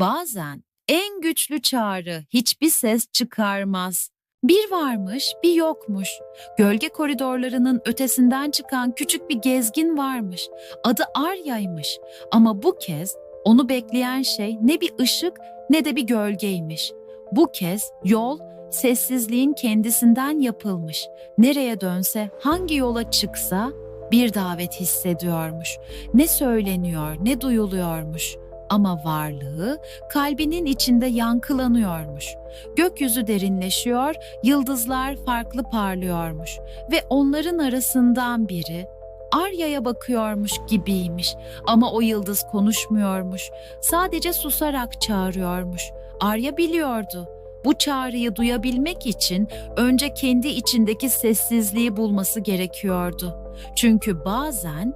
Bazen en güçlü çağrı hiçbir ses çıkarmaz. Bir varmış, bir yokmuş. Gölge koridorlarının ötesinden çıkan küçük bir gezgin varmış. Adı Arya'ymış. Ama bu kez onu bekleyen şey ne bir ışık ne de bir gölgeymiş. Bu kez yol sessizliğin kendisinden yapılmış. Nereye dönse, hangi yola çıksa bir davet hissediyormuş. Ne söyleniyor, ne duyuluyormuş. Ama varlığı kalbinin içinde yankılanıyormuş. Gökyüzü derinleşiyor, yıldızlar farklı parlıyormuş ve onların arasından biri Arya'ya bakıyormuş gibiymiş ama o yıldız konuşmuyormuş. Sadece susarak çağırıyormuş. Arya biliyordu. Bu çağrıyı duyabilmek için önce kendi içindeki sessizliği bulması gerekiyordu. Çünkü bazen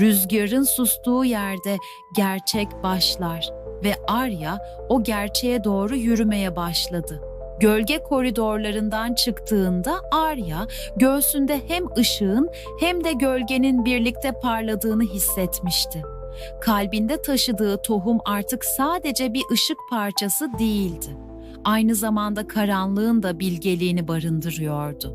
rüzgarın sustuğu yerde gerçek başlar ve Arya o gerçeğe doğru yürümeye başladı. Gölge koridorlarından çıktığında Arya göğsünde hem ışığın hem de gölgenin birlikte parladığını hissetmişti. Kalbinde taşıdığı tohum artık sadece bir ışık parçası değildi. Aynı zamanda karanlığın da bilgeliğini barındırıyordu.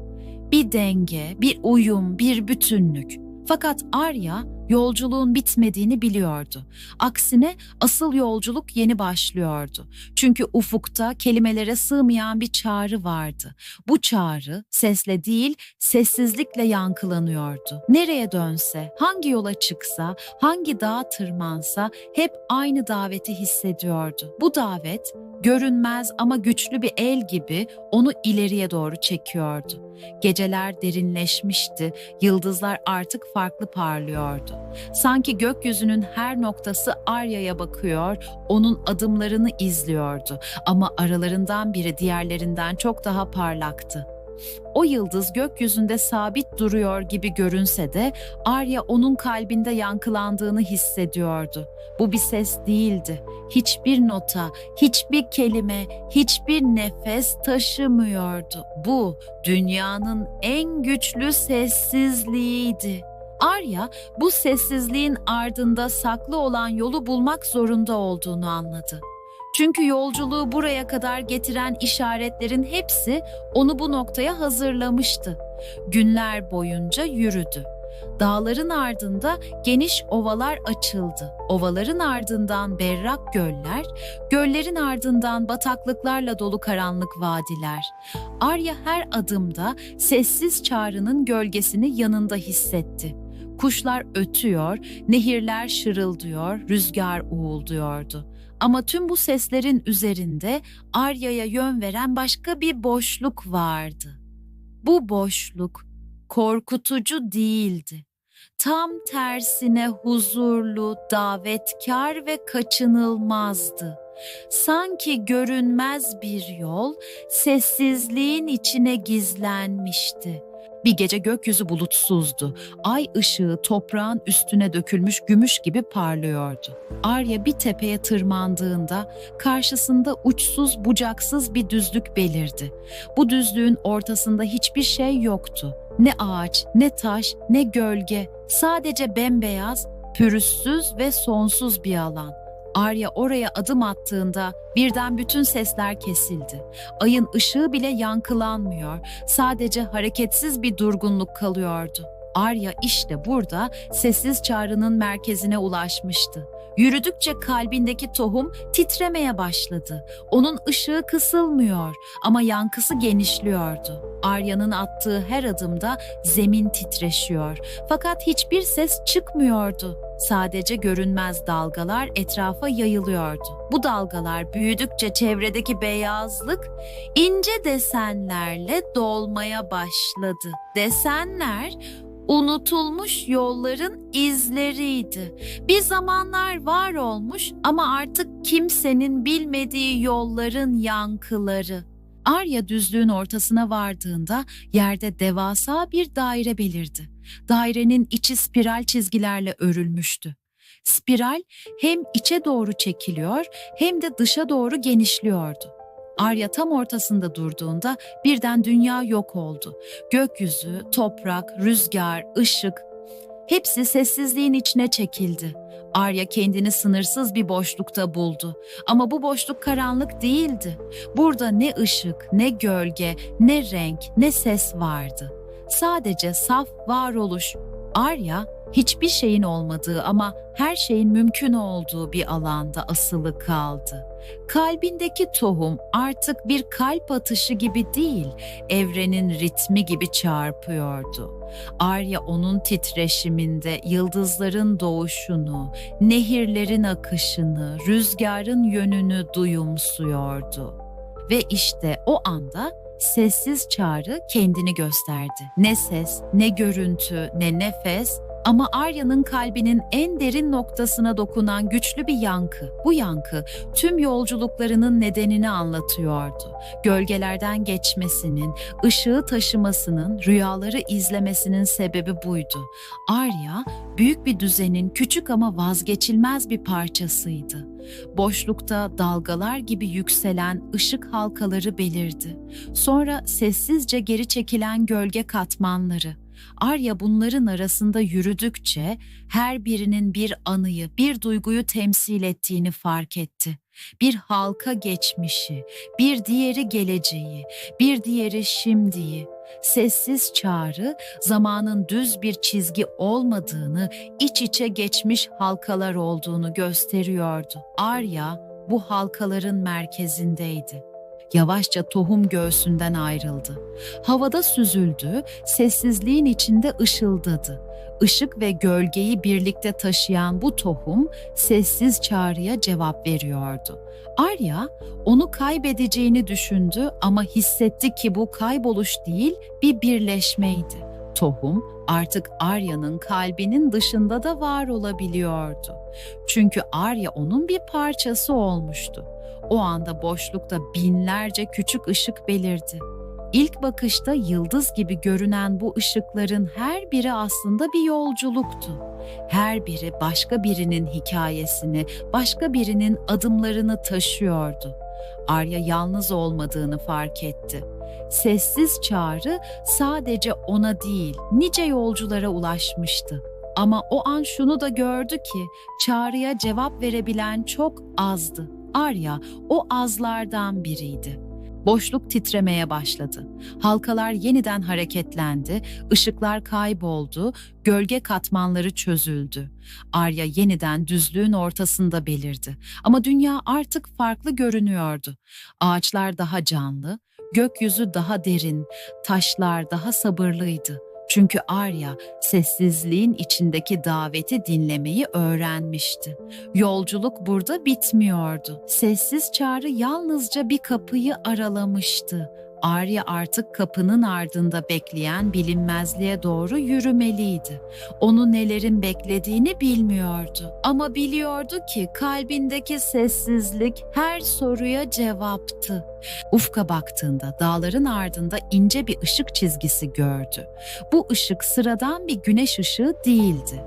Bir denge, bir uyum, bir bütünlük. Fakat Arya yolculuğun bitmediğini biliyordu. Aksine asıl yolculuk yeni başlıyordu. Çünkü ufukta kelimelere sığmayan bir çağrı vardı. Bu çağrı sesle değil, sessizlikle yankılanıyordu. Nereye dönse, hangi yola çıksa, hangi dağa tırmansa hep aynı daveti hissediyordu. Bu davet görünmez ama güçlü bir el gibi onu ileriye doğru çekiyordu. Geceler derinleşmişti, yıldızlar artık farklı parlıyordu. Sanki gökyüzünün her noktası Arya'ya bakıyor, onun adımlarını izliyordu ama aralarından biri diğerlerinden çok daha parlaktı. O yıldız gökyüzünde sabit duruyor gibi görünse de Arya onun kalbinde yankılandığını hissediyordu. Bu bir ses değildi. Hiçbir nota, hiçbir kelime, hiçbir nefes taşımıyordu. Bu dünyanın en güçlü sessizliğiydi. Arya bu sessizliğin ardında saklı olan yolu bulmak zorunda olduğunu anladı. Çünkü yolculuğu buraya kadar getiren işaretlerin hepsi onu bu noktaya hazırlamıştı. Günler boyunca yürüdü. Dağların ardında geniş ovalar açıldı. Ovaların ardından berrak göller, göllerin ardından bataklıklarla dolu karanlık vadiler. Arya her adımda sessiz çağrının gölgesini yanında hissetti. Kuşlar ötüyor, nehirler şırıldıyor, rüzgar uğulduyordu. Ama tüm bu seslerin üzerinde Arya'ya yön veren başka bir boşluk vardı. Bu boşluk korkutucu değildi. Tam tersine huzurlu, davetkar ve kaçınılmazdı. Sanki görünmez bir yol sessizliğin içine gizlenmişti. Bir gece gökyüzü bulutsuzdu. Ay ışığı toprağın üstüne dökülmüş gümüş gibi parlıyordu. Arya bir tepeye tırmandığında karşısında uçsuz bucaksız bir düzlük belirdi. Bu düzlüğün ortasında hiçbir şey yoktu. Ne ağaç, ne taş, ne gölge. Sadece bembeyaz, pürüzsüz ve sonsuz bir alan. Arya oraya adım attığında birden bütün sesler kesildi. Ayın ışığı bile yankılanmıyor. Sadece hareketsiz bir durgunluk kalıyordu. Arya işte burada sessiz çağrının merkezine ulaşmıştı. Yürüdükçe kalbindeki tohum titremeye başladı. Onun ışığı kısılmıyor ama yankısı genişliyordu. Arya'nın attığı her adımda zemin titreşiyor. Fakat hiçbir ses çıkmıyordu. Sadece görünmez dalgalar etrafa yayılıyordu. Bu dalgalar büyüdükçe çevredeki beyazlık ince desenlerle dolmaya başladı. Desenler unutulmuş yolların izleriydi. Bir zamanlar var olmuş ama artık kimsenin bilmediği yolların yankıları. Arya düzlüğün ortasına vardığında yerde devasa bir daire belirdi. Dairenin içi spiral çizgilerle örülmüştü. Spiral hem içe doğru çekiliyor hem de dışa doğru genişliyordu. Arya tam ortasında durduğunda birden dünya yok oldu. Gökyüzü, toprak, rüzgar, ışık Hepsi sessizliğin içine çekildi. Arya kendini sınırsız bir boşlukta buldu. Ama bu boşluk karanlık değildi. Burada ne ışık, ne gölge, ne renk, ne ses vardı. Sadece saf varoluş. Arya hiçbir şeyin olmadığı ama her şeyin mümkün olduğu bir alanda asılı kaldı. Kalbindeki tohum artık bir kalp atışı gibi değil, evrenin ritmi gibi çarpıyordu. Arya onun titreşiminde yıldızların doğuşunu, nehirlerin akışını, rüzgarın yönünü duyumsuyordu. Ve işte o anda sessiz çağrı kendini gösterdi. Ne ses, ne görüntü, ne nefes ama Arya'nın kalbinin en derin noktasına dokunan güçlü bir yankı. Bu yankı tüm yolculuklarının nedenini anlatıyordu. Gölgelerden geçmesinin, ışığı taşımasının, rüyaları izlemesinin sebebi buydu. Arya büyük bir düzenin küçük ama vazgeçilmez bir parçasıydı. Boşlukta dalgalar gibi yükselen ışık halkaları belirdi. Sonra sessizce geri çekilen gölge katmanları. Arya bunların arasında yürüdükçe her birinin bir anıyı, bir duyguyu temsil ettiğini fark etti. Bir halka geçmişi, bir diğeri geleceği, bir diğeri şimdiyi. Sessiz çağrı zamanın düz bir çizgi olmadığını, iç içe geçmiş halkalar olduğunu gösteriyordu. Arya bu halkaların merkezindeydi. Yavaşça tohum göğsünden ayrıldı. Havada süzüldü, sessizliğin içinde ışıldadı. Işık ve gölgeyi birlikte taşıyan bu tohum sessiz çağrıya cevap veriyordu. Arya onu kaybedeceğini düşündü ama hissetti ki bu kayboluş değil bir birleşmeydi. Tohum artık Arya'nın kalbinin dışında da var olabiliyordu. Çünkü Arya onun bir parçası olmuştu. O anda boşlukta binlerce küçük ışık belirdi. İlk bakışta yıldız gibi görünen bu ışıkların her biri aslında bir yolculuktu. Her biri başka birinin hikayesini, başka birinin adımlarını taşıyordu. Arya yalnız olmadığını fark etti. Sessiz çağrı sadece ona değil, nice yolculara ulaşmıştı. Ama o an şunu da gördü ki çağrıya cevap verebilen çok azdı. Arya o azlardan biriydi. Boşluk titremeye başladı. Halkalar yeniden hareketlendi, ışıklar kayboldu, gölge katmanları çözüldü. Arya yeniden düzlüğün ortasında belirdi. Ama dünya artık farklı görünüyordu. Ağaçlar daha canlı, gökyüzü daha derin, taşlar daha sabırlıydı. Çünkü Arya sessizliğin içindeki daveti dinlemeyi öğrenmişti. Yolculuk burada bitmiyordu. Sessiz çağrı yalnızca bir kapıyı aralamıştı. Arya artık kapının ardında bekleyen bilinmezliğe doğru yürümeliydi. Onu nelerin beklediğini bilmiyordu. Ama biliyordu ki kalbindeki sessizlik her soruya cevaptı. Ufka baktığında dağların ardında ince bir ışık çizgisi gördü. Bu ışık sıradan bir güneş ışığı değildi.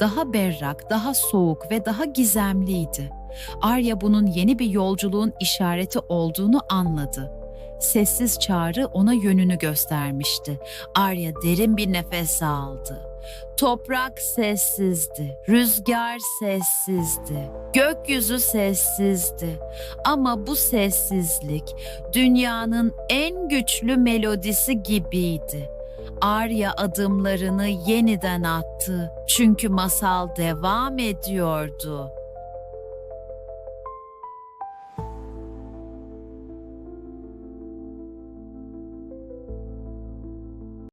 Daha berrak, daha soğuk ve daha gizemliydi. Arya bunun yeni bir yolculuğun işareti olduğunu anladı. Sessiz çağrı ona yönünü göstermişti. Arya derin bir nefes aldı. Toprak sessizdi, rüzgar sessizdi, gökyüzü sessizdi. Ama bu sessizlik dünyanın en güçlü melodisi gibiydi. Arya adımlarını yeniden attı çünkü masal devam ediyordu.